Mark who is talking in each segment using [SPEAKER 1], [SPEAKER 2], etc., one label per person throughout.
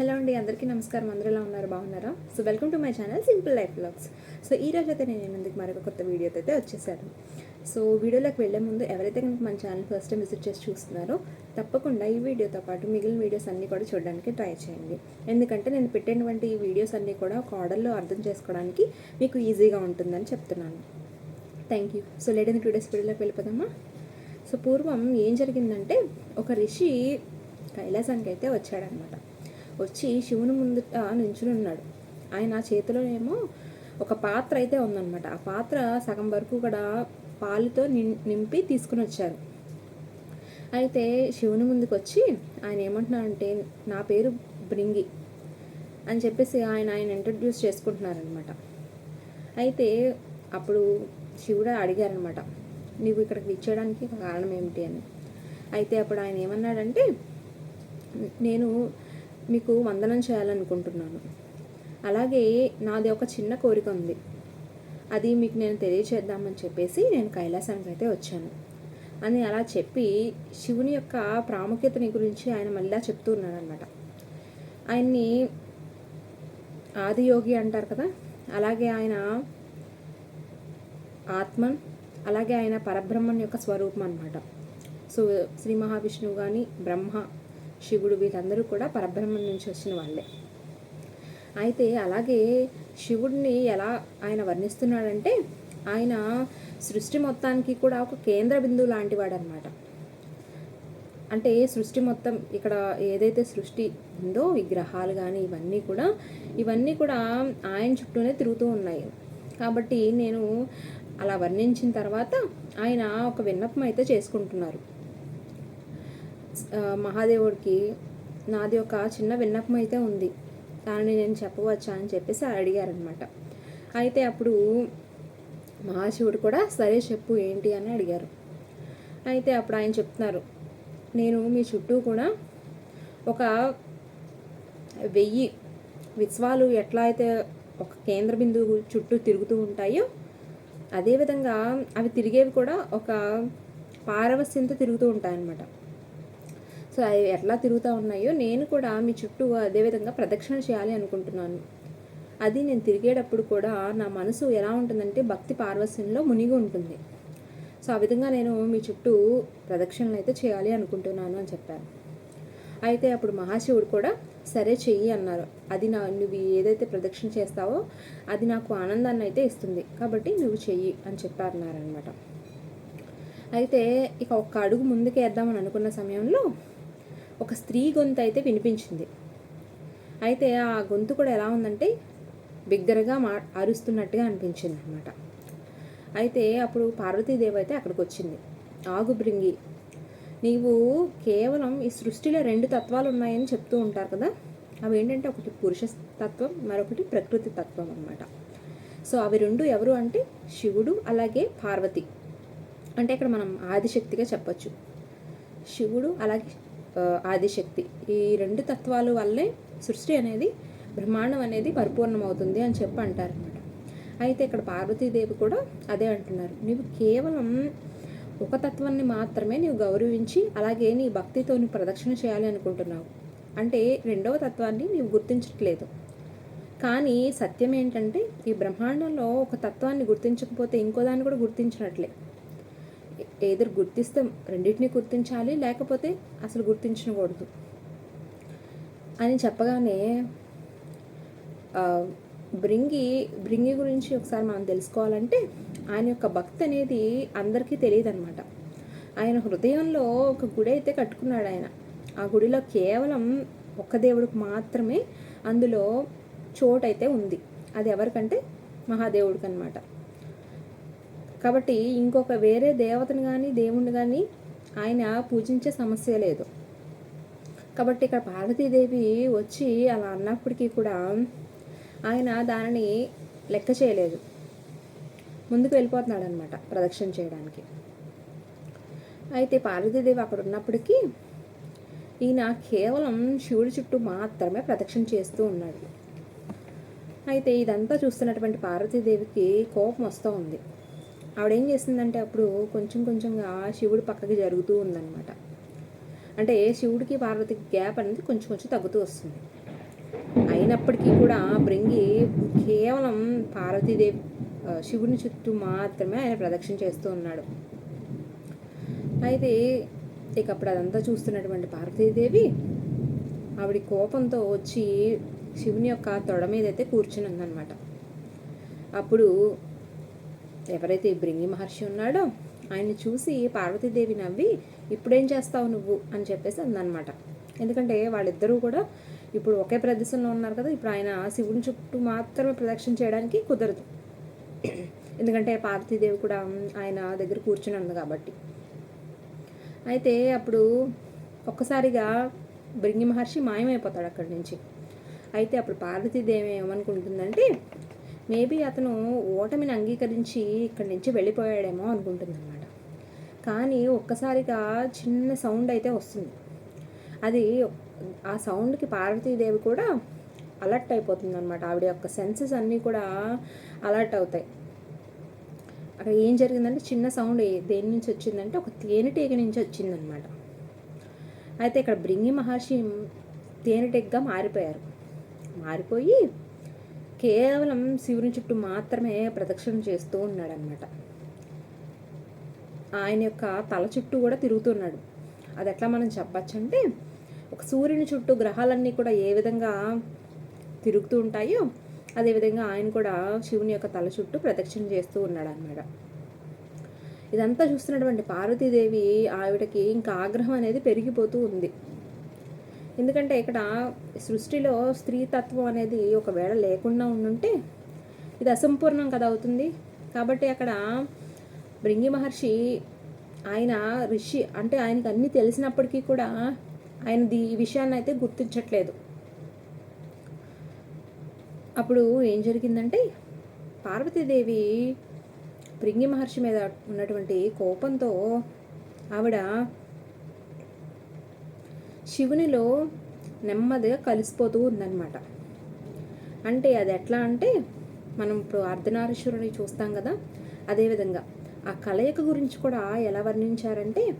[SPEAKER 1] Hello అండి అందరికీ నమస్కారం. అందరూ ఎలా ఉన్నారు? బాగున్నారా? So welcome to my channel simple life blogs. So ఈ రోజు అయితే నేను ఎందుకు మరొక కొత్త వీడియోతో అయితే వచ్చేసాను. సో వీడియోలోకి వెళ్ళే ముందు ఎవరైతే కనుక మన ఛానల్ ఫస్ట్ టైం విజిట్ చేసి చూస్తున్నారో తప్పకుండా ఈ వీడియోతో పాటు మిగిలిన వీడియోస్ అన్నీ కూడా చూడడానికి ట్రై చేయండి. ఎందుకంటే నేను పెట్టినటువంటి ఈ వీడియోస్ అన్నీ కూడా ఒక ఆర్డర్లో అర్థం చేసుకోవడానికి మీకు ఈజీగా ఉంటుందని చెప్తున్నాను. Thank you. సో లేడని టూ డేస్ వీడియోలోకి వెళ్ళిపోదామా? సో పూర్వం ఏం జరిగిందంటే ఒక రిషి కైలాసానికి అయితే వచ్చాడనమాట. వచ్చి శివుని ముందు నించుని ఉన్నాడు. ఆయన చేతిలో ఏమో ఒక పాత్ర అయితే ఉందన్నమాట. ఆ పాత్ర సగం వరకు కూడా పాలుతో నిం నింపి తీసుకుని వచ్చారు. అయితే శివుని ముందుకు వచ్చి ఆయన ఏమంటున్నారంటే నా పేరు బ్రింగి అని చెప్పేసి ఆయన ఆయన ఇంట్రడ్యూస్ చేసుకుంటున్నారనమాట అయితే అప్పుడు శివుడు అడిగారనమాట నువ్వు ఇక్కడికి ఇచ్చేయడానికి కారణం ఏమిటి? అని. అయితే అప్పుడు ఆయన ఏమన్నాడంటే నేను మీకు వందనం చేయాలనుకుంటున్నాను. అలాగే నాది ఒక చిన్న కోరిక ఉంది. అది మీకు నేను తెలియచేద్దామని చెప్పేసి నేను కైలాసానికి అయితే వచ్చాను. అని అలా చెప్పి శివుని యొక్క ప్రాముఖ్యతని గురించి ఆయన మళ్ళీ చెప్తూ ఉన్నాడనమాట ఆయన్ని ఆదియోగి అంటారు కదా? అలాగే ఆయన ఆత్మన్ అలాగే ఆయన పరబ్రహ్మన్ యొక్క స్వరూపం అనమాట సో శ్రీ మహావిష్ణువు కానీ బ్రహ్మ శివుడు వీళ్ళందరూ కూడా పరబ్రహ్మం నుంచి వచ్చిన వాళ్ళే. అయితే అలాగే శివుడిని ఎలా ఆయన వర్ణిస్తున్నాడంటే ఆయన సృష్టి మొత్తానికి కూడా ఒక కేంద్ర బిందువు లాంటివాడు అనమాట అంటే సృష్టి మొత్తం ఇక్కడ ఏదైతే సృష్టి ఉందో ఈ గ్రహాలు కానీ ఇవన్నీ కూడా ఇవన్నీ కూడా ఆయన చుట్టూనే తిరుగుతూ ఉన్నాయి. కాబట్టి నేను అలా వర్ణించిన తర్వాత ఆయన ఒక విన్నపం అయితే చేసుకుంటున్నారు. మహాదేవుడికి నాది ఒక చిన్న విన్నపం అయితే ఉంది. దానిని నేను చెప్పవచ్చా అని చెప్పేసి అడిగారనమాట అయితే అప్పుడు మహాశివుడు కూడా సరే చెప్పు ఏంటి అని అడిగారు. అయితే అప్పుడు ఆయన చెప్తున్నారు నేను మీ చుట్టూ కూడా ఒక వెయ్యి విశ్వాలు ఎట్లా అయితే ఒక కేంద్ర బిందువు చుట్టూ తిరుగుతూ ఉంటాయో అదేవిధంగా అవి తిరిగేవి కూడా ఒక పారవస్యంతో తిరుగుతూ ఉంటాయన్నమాట. సో అవి ఎట్లా తిరుగుతూ ఉన్నాయో నేను కూడా మీ చుట్టూ అదేవిధంగా ప్రదక్షిణ చేయాలి అనుకుంటున్నాను. అది నేను తిరిగేటప్పుడు కూడా నా మనసు ఎలా ఉంటుందంటే భక్తి పార్వస్యంలో మునిగి ఉంటుంది. సో ఆ విధంగా నేను మీ చుట్టూ ప్రదక్షిణలు అయితే చేయాలి అనుకుంటున్నాను అని చెప్పాను అయితే అప్పుడు మహాశివుడు కూడా సరే చెయ్యి అన్నారు. అది నా నువ్వు ఏదైతే ప్రదక్షిణ చేస్తావో అది నాకు ఆనందాన్ని అయితే ఇస్తుంది. కాబట్టి నువ్వు చెయ్యి అని చెప్పారన్నారనమాట అయితే ఇక ఒక్క అడుగు ముందుకేద్దామని అనుకున్న సమయంలో ఒక స్త్రీ గొంతు అయితే వినిపించింది. అయితే ఆ గొంతు కూడా ఎలా ఉందంటే బిగ్గరగా మా అరుస్తున్నట్టుగా అనిపించింది అనమాట అయితే అప్పుడు పార్వతీదేవి అయితే అక్కడికి వచ్చింది ఆగు బ్రింగి నీవు కేవలం ఈ సృష్టిలో రెండు తత్వాలు ఉన్నాయని చెప్తూ ఉంటారు కదా? అవి ఏంటంటే ఒకటి పురుష తత్వం మరొకటి ప్రకృతి తత్వం అనమాట సో అవి రెండు ఎవరు అంటే శివుడు అలాగే పార్వతి. అంటే ఇక్కడ మనం ఆదిశక్తిగా చెప్పచ్చు. శివుడు అలాగే ఆదిశక్తి. ఈ రెండు తత్వాలు వల్లే సృష్టి అనేది బ్రహ్మాండం అనేది పరిపూర్ణమవుతుంది అని చెప్పి అంటారు అనమాట అయితే ఇక్కడ పార్వతీదేవి కూడా అదే అంటున్నారు. నీవు కేవలం ఒక తత్వాన్ని మాత్రమే నీవు గౌరవించి అలాగే నీ భక్తితో నీ ప్రదక్షిణ చేయాలి అనుకుంటున్నావు. అంటే రెండవ తత్వాన్ని నీవు గుర్తించట్లేదు. కానీ సత్యం ఏంటంటే ఈ బ్రహ్మాండంలో ఒక తత్వాన్ని గుర్తించకపోతే ఇంకో దాన్ని కూడా గుర్తించినట్లే. ఏదో గుర్తిస్తే రెండింటిని గుర్తించాలి లేకపోతే అసలు గుర్తించకూడదు. అని చెప్పగానే బ్రింగి బ్రింగి గురించి ఒకసారి మనం తెలుసుకోవాలంటే ఆయన యొక్క భక్తి అనేది అందరికీ తెలియదు అనమాట ఆయన హృదయంలో ఒక గుడి అయితే కట్టుకున్నాడు ఆయన. ఆ గుడిలో కేవలం ఒక్క దేవుడికి మాత్రమే అందులో చోటు అయితే ఉంది. అది ఎవరికంటే మహాదేవుడికి అనమాట కాబట్టి ఇంకొక వేరే దేవతను కానీ దేవుణ్ణి కానీ ఆయన పూజించే సమస్య లేదు. కాబట్టి ఇక్కడ పార్వతీదేవి వచ్చి అలా అన్నప్పటికీ కూడా ఆయన దానిని లెక్క చేయలేదు. ముందుకు వెళ్ళిపోతున్నాడు అనమాట ప్రదక్షిణ చేయడానికి. అయితే పార్వతీదేవి అక్కడ ఉన్నప్పటికీ ఈయన కేవలం శివుడి చుట్టూ మాత్రమే ప్రదక్షిణ చేస్తూ ఉన్నాడు. అయితే ఇదంతా చూస్తున్నటువంటి పార్వతీదేవికి కోపం వస్తూ ఉంది. ఆవిడేం చేసిందంటే అప్పుడు కొంచెం కొంచెంగా శివుడు పక్కకి జరుగుతూ ఉందన్నమాట. అంటే శివుడికి పార్వతికి గ్యాప్ అనేది కొంచెం కొంచెం తగ్గుతూ వస్తుంది. అయినప్పటికీ కూడా భృంగి కేవలం పార్వతీదేవి శివుని చుట్టూ మాత్రమే ఆయన ప్రదక్షిణ చేస్తూ ఉన్నాడు. అయితే ఇక అప్పుడు అదంతా చూస్తున్నటువంటి పార్వతీదేవి ఆవిడ కోపంతో వచ్చి శివుని యొక్క తొడ మీద అయితే కూర్చుని ఉందన్నమాట. అప్పుడు ఎవరైతే బ్రింగి భృంగి మహర్షి ఉన్నాడో ఆయన్ని చూసి పార్వతీదేవి నవ్వి ఇప్పుడేం చేస్తావు నువ్వు? అని చెప్పేసి అందనమాట ఎందుకంటే వాళ్ళిద్దరూ కూడా ఇప్పుడు ఒకే ప్రదేశంలో ఉన్నారు కదా ఇప్పుడు ఆయన శివుని చుట్టూ మాత్రమే ప్రదక్షిణ చేయడానికి కుదరదు. ఎందుకంటే పార్వతీదేవి కూడా ఆయన దగ్గర కూర్చుని ఉంది కాబట్టి. అయితే అప్పుడు ఒక్కసారిగా భృంగి మహర్షి మాయమైపోతాడు అక్కడి నుంచి. అయితే అప్పుడు పార్వతీదేవి ఏమనుకుంటుందంటే మేబీ అతను ఓటమిని అంగీకరించి ఇక్కడి నుంచి వెళ్ళిపోయాడేమో అనుకుంటుందన్నమాట. కానీ ఒక్కసారిగా చిన్న సౌండ్ అయితే వస్తుంది. అది ఆ సౌండ్కి పార్వతీదేవి కూడా అలర్ట్ అయిపోతుంది అనమాట ఆవిడ యొక్క సెన్సెస్ అన్నీ కూడా అలర్ట్ అవుతాయి. అక్కడ ఏం జరిగిందంటే చిన్న సౌండ్ దేని నుంచి వచ్చిందంటే ఒక తేనెటీగ నుంచి వచ్చిందనమాట అయితే ఇక్కడ భృంగి మహర్షి తేనెటీగగా మారిపోయారు. మారిపోయి కేవలం శివుని చుట్టూ మాత్రమే ప్రదక్షిణ చేస్తూ ఉన్నాడనమాట ఆయన యొక్క తల చుట్టూ కూడా తిరుగుతున్నాడు. అది ఎట్లా మనం చెప్పచ్చంటే ఒక సూర్యుని చుట్టూ గ్రహాలన్నీ కూడా ఏ విధంగా తిరుగుతూ ఉంటాయో అదేవిధంగా ఆయన కూడా శివుని యొక్క తల చుట్టూ ప్రదక్షిణ చేస్తూ ఉన్నాడు అనమాట ఇదంతా చూస్తున్నటువంటి పార్వతీదేవి ఆవిడకి ఇంకా ఆగ్రహం అనేది పెరిగిపోతూ ఉంది. ఎందుకంటే ఇక్కడ సృష్టిలో స్త్రీతత్వం అనేది ఒకవేళ లేకుండా ఉండుంటే ఇది అసంపూర్ణం కదా అవుతుంది. కాబట్టి అక్కడ భృంగి మహర్షి ఆయన ఋషి అంటే ఆయనకు అన్నీ తెలిసినప్పటికీ కూడా ఆయన దీ ఈ విషయాన్ని అయితే గుర్తించట్లేదు. అప్పుడు ఏం జరిగిందంటే పార్వతీదేవి భృంగి మహర్షి మీద ఉన్నటువంటి కోపంతో ఆవిడ శివునిలో నెమ్మదిగా కలిసిపోతూ ఉందన్నమాట. అంటే అది ఎట్లా అంటే మనం ఇప్పుడు అర్ధనారీశ్వరుని చూస్తాం కదా అదేవిధంగా ఆ కలయిక గురించి కూడా ఎలా వర్ణించారంటే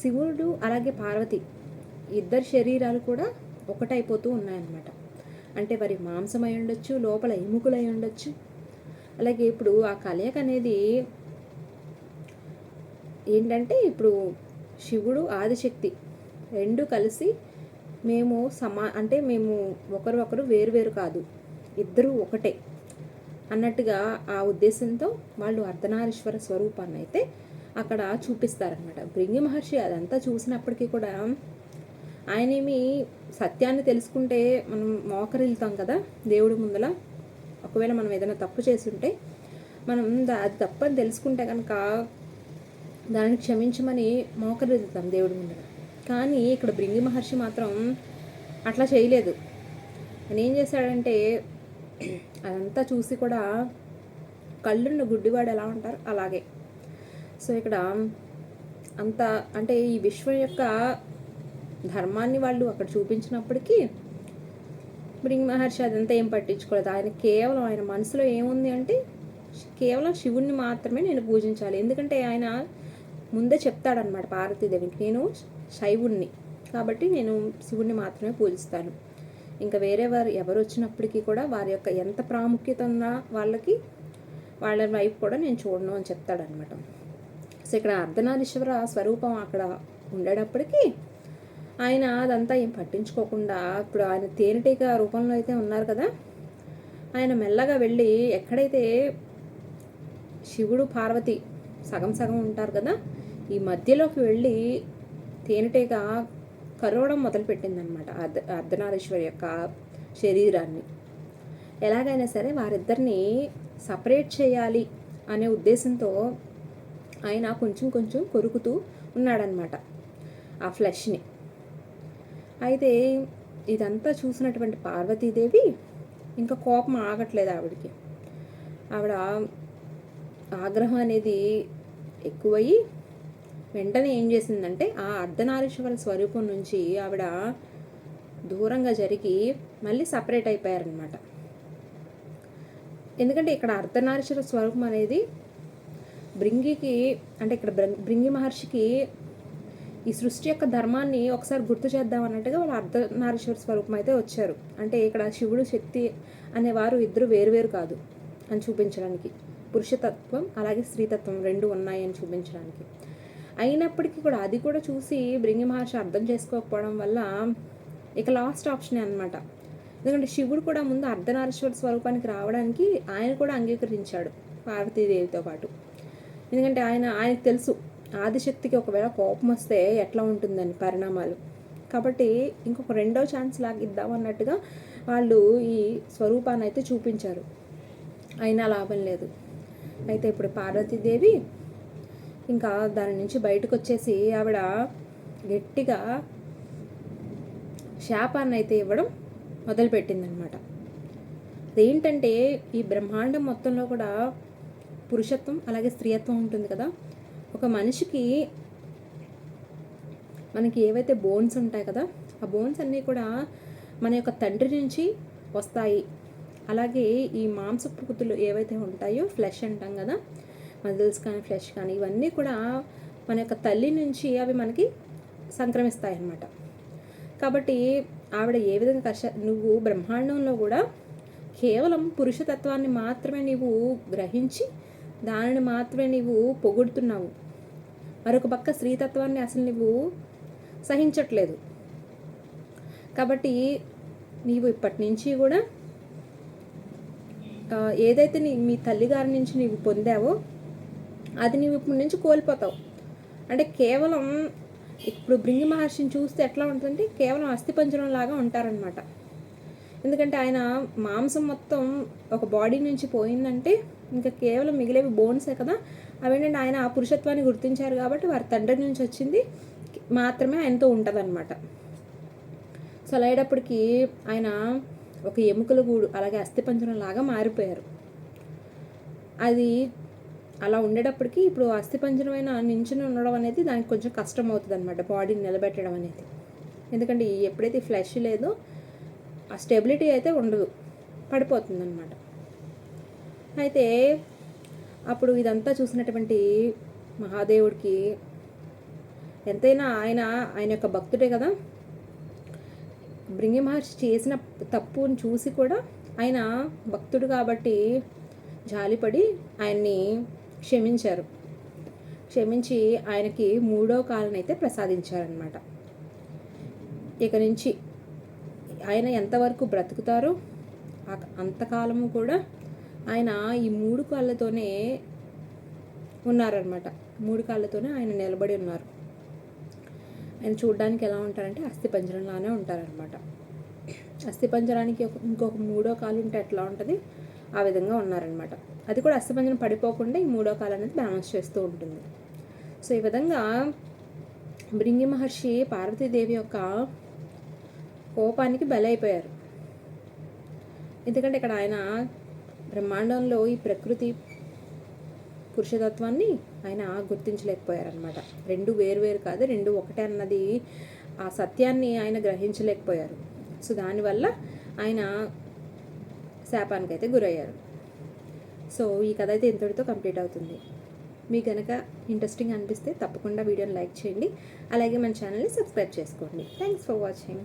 [SPEAKER 1] శివుడు అలాగే పార్వతి ఇద్దరు శరీరాలు కూడా ఒకటైపోతూ ఉన్నాయన్నమాట. అంటే వారి మాంసమై ఉండొచ్చు లోపల ఎముకలై ఉండొచ్చు. అలాగే ఇప్పుడు ఆ కలయిక అనేది ఏంటంటే ఇప్పుడు శివుడు ఆదిశక్తి రెండు కలిసి మేము సమా అంటే మేము ఒకరు ఒకరు వేరు వేరు కాదు ఇద్దరు ఒకటే అన్నట్టుగా ఆ ఉద్దేశంతో వాళ్ళు అర్ధనారీశ్వర స్వరూపాన్ని అయితే అక్కడ చూపిస్తారనమాట భృంగి మహర్షి అదంతా చూసినప్పటికీ కూడా ఆయనేమి సత్యాన్ని తెలుసుకుంటే మనం మోకరిల్తాం కదా దేవుడి ముందల. ఒకవేళ మనం ఏదైనా తప్పు చేస్తుంటే మనం అది తప్పని తెలుసుకుంటే కనుక దానిని క్షమించమని మోకరిల్లుతాం దేవుడి ముందర కానీ ఇక్కడ భృంగి మహర్షి మాత్రం అట్లా చేయలేదు. ఆయన ఏం చేశాడంటే అదంతా చూసి కూడా కళ్ళున్న గుడ్డివాడు ఎలా ఉంటారు అలాగే. సో ఇక్కడ అంత అంటే ఈ విశ్వం యొక్క ధర్మాన్ని వాళ్ళు అక్కడ చూపించినప్పటికీ భృంగి మహర్షి అదంతా ఏం పట్టించుకోలేదు. ఆయన కేవలం ఆయన మనసులో ఏముంది అంటే కేవలం శివుణ్ణి మాత్రమే నేను పూజించాలి. ఎందుకంటే ఆయన ముందే చెప్తాడనమాట పార్వతీదేవికి నేను శైవుణ్ణి. కాబట్టి నేను శివుణ్ణి మాత్రమే పూజిస్తాను. ఇంకా వేరే వారు ఎవరు వచ్చినప్పటికీ కూడా వారి యొక్క ఎంత ప్రాముఖ్యత ఉన్న వాళ్ళకి వాళ్ళ వైపు కూడా నేను చూడను అని చెప్తాడనమాట సో ఇక్కడ అర్ధనారీశ్వర స్వరూపం అక్కడ ఉండేటప్పటికీ ఆయన అదంతా ఏం పట్టించుకోకుండా ఇప్పుడు ఆయన తేనెటీగ రూపంలో అయితే ఉన్నారు కదా. ఆయన మెల్లగా వెళ్ళి ఎక్కడైతే శివుడు పార్వతి సగం సగం ఉంటారు కదా ఈ మధ్యలోకి వెళ్ళి తేనెటీగ కరవడం మొదలుపెట్టిందనమాట అర్ధ అర్ధనారీశ్వరి యొక్క శరీరాన్ని. ఎలాగైనా సరే వారిద్దరిని సపరేట్ చేయాలి అనే ఉద్దేశంతో ఆయన కొంచెం కొంచెం కొరుకుతూ ఉన్నాడనమాట ఆ ఫ్లెష్ని. అయితే ఇదంతా చూసినటువంటి పార్వతీదేవి ఇంకా కోపం ఆగట్లేదు ఆవిడకి. ఆవిడ ఆగ్రహం అనేది ఎక్కువయ్యి వెంటనే ఏం చేసిందంటే ఆ అర్ధనారీశ్వర స్వరూపం నుంచి ఆవిడ దూరంగా జరిగి మళ్ళీ సపరేట్ అయిపోయారనమాట ఎందుకంటే ఇక్కడ అర్ధనారీశ్వర స్వరూపం అనేది భృంగికి అంటే ఇక్కడ భృ- భృంగి మహర్షికి ఈ సృష్టి యొక్క ధర్మాన్ని ఒకసారి గుర్తు చేద్దాం అన్నట్టుగా వాళ్ళు అర్ధనారీశ్వర స్వరూపం అయితే వచ్చారు. అంటే ఇక్కడ శివుడు శక్తి అనేవారు ఇద్దరు వేరువేరు కాదు అని చూపించడానికి. పురుషతత్వం అలాగే స్త్రీతత్వం రెండు ఉన్నాయని చూపించడానికి. అయినప్పటికీ కూడా అది కూడా చూసి భృంగి మహర్షి అర్థం చేసుకోకపోవడం వల్ల ఇక లాస్ట్ ఆప్షనే అనమాట ఎందుకంటే శివుడు కూడా ముందు అర్ధనారీశ్వర స్వరూపానికి రావడానికి ఆయన కూడా అంగీకరించాడు పార్వతీదేవితో పాటు. ఎందుకంటే ఆయన ఆయనకు తెలుసు ఆదిశక్తికి ఒకవేళ కోపం వస్తే ఎట్లా ఉంటుందని పరిణామాలు. కాబట్టి ఇంకొక రెండో ఛాన్స్ లాగిద్దాం అన్నట్టుగా వాళ్ళు ఈ స్వరూపాన్ని అయితే చూపించారు. అయినా లాభం లేదు. అయితే ఇప్పుడు పార్వతీదేవి ఇంకా దాని నుంచి బయటకు వచ్చేసి ఆవిడ గట్టిగా శాపాన్ని అయితే ఇవ్వడం మొదలుపెట్టిందనమాట అదేంటంటే ఈ బ్రహ్మాండం మొత్తంలో కూడా పురుషత్వం అలాగే స్త్రీయత్వం ఉంటుంది కదా. ఒక మనిషికి మనకి ఏవైతే బోన్స్ ఉంటాయి కదా ఆ బోన్స్ అన్నీ కూడా మన యొక్క తండ్రి నుంచి వస్తాయి. అలాగే ఈ మాంసప్రకృతులు ఏవైతే ఉంటాయో ఫ్లెష్ అంటాం కదా మజిల్స్ కానీ ఫ్లెష్ కానీ ఇవన్నీ కూడా మన యొక్క తల్లి నుంచి అవి మనకి సంక్రమిస్తాయి అన్నమాట కాబట్టి ఆవిడ ఏ విధంగా కష్ట నువ్వు బ్రహ్మాండంలో కూడా కేవలం పురుషతత్వాన్ని మాత్రమే నీవు గ్రహించి దానిని మాత్రమే నీవు పొగుడుతున్నావు. మరొక పక్క స్త్రీతత్వాన్ని అసలు నువ్వు సహించట్లేదు. కాబట్టి నీవు ఇప్పటి నుంచి కూడా ఏదైతే నీ మీ తల్లిగారి నుంచి నీవు పొందావో అది నీవు ఇప్పటి నుంచి కోల్పోతావు. అంటే కేవలం ఇప్పుడు భృంగి మహర్షిని చూస్తే ఎట్లా ఉంటుందంటే కేవలం అస్థిపంజరం లాగా ఉంటారనమాట ఎందుకంటే ఆయన మాంసం మొత్తం ఒక బాడీ నుంచి పోయిందంటే ఇంకా కేవలం మిగిలేవి బోన్సే కదా. అవేంటంటే ఆయన ఆ పురుషత్వాన్ని గుర్తించారు కాబట్టి వారి తండ్రి నుంచి వచ్చింది. మాత్రమే ఆయనతో ఉంటుందన్నమాట. సో అలా అయ్యేటప్పటికి ఆయన ఒక ఎముకల గూడు అలాగే అస్థిపంజరం లాగా మారిపోయారు. అది అలా ఉండేటప్పటికి ఇప్పుడు అస్థిపంజరమైన నించుని ఉండడం అనేది దానికి కొంచెం కష్టం అవుతుంది అనమాట బాడీని నిలబెట్టడం అనేది. ఎందుకంటే ఎప్పుడైతే ఫ్లెష్ లేదో ఆ స్టెబిలిటీ అయితే ఉండదు పడిపోతుంది అనమాట అయితే అప్పుడు ఇదంతా చూసినటువంటి మహాదేవుడికి ఎంతైనా ఆయన ఆయన యొక్క భక్తుడే కదా? భృంగి మహర్షి చేసిన తప్పుని చూసి కూడా ఆయన భక్తుడు కాబట్టి జాలిపడి ఆయన్ని క్షమించారు. క్షమించి ఆయనకి మూడో కాలను అయితే ప్రసాదించారనమాట ఇక నుంచి ఆయన ఎంతవరకు బ్రతుకుతారో అంతకాలము కూడా ఆయన ఈ మూడు కాళ్ళతోనే ఉన్నారనమాట మూడు కాళ్ళతోనే ఆయన నిలబడి ఉన్నారు. ఆయన చూడడానికి ఎలా ఉంటారంటే అస్థిపంజరంలానే ఉంటారనమాట అస్థిపంజరానికి ఒక ఇంకొక మూడో కాలు ఉంటే ఎట్లా ఉంటుంది? ఆ విధంగా ఉన్నారనమాట అది కూడా అస్థిపంజరం పడిపోకుండా ఈ మూడో కాలం అనేది బ్యాలెన్స్ చేస్తూ ఉంటుంది. సో ఈ విధంగా భృంగి మహర్షి పార్వతీదేవి యొక్క కోపానికి బలైపోయారు. ఎందుకంటే ఇక్కడ ఆయన బ్రహ్మాండంలో ఈ ప్రకృతి పురుషతత్వాన్ని ఆయన గుర్తించలేకపోయారనమాట రెండు వేరు వేరు కాదు రెండు ఒకటే అన్నది ఆ సత్యాన్ని ఆయన గ్రహించలేకపోయారు. సో దానివల్ల ఆయన శాపానికైతే గురయ్యారు. సో ఈ కథ అయితే ఇంతటితో కంప్లీట్ అవుతుంది. మీకు కనుక ఇంట్రెస్టింగ్ అనిపిస్తే తప్పకుండా వీడియోని లైక్ చేయండి. అలాగే మన ఛానల్ని సబ్స్క్రైబ్ చేసుకోండి. Thanks for watching.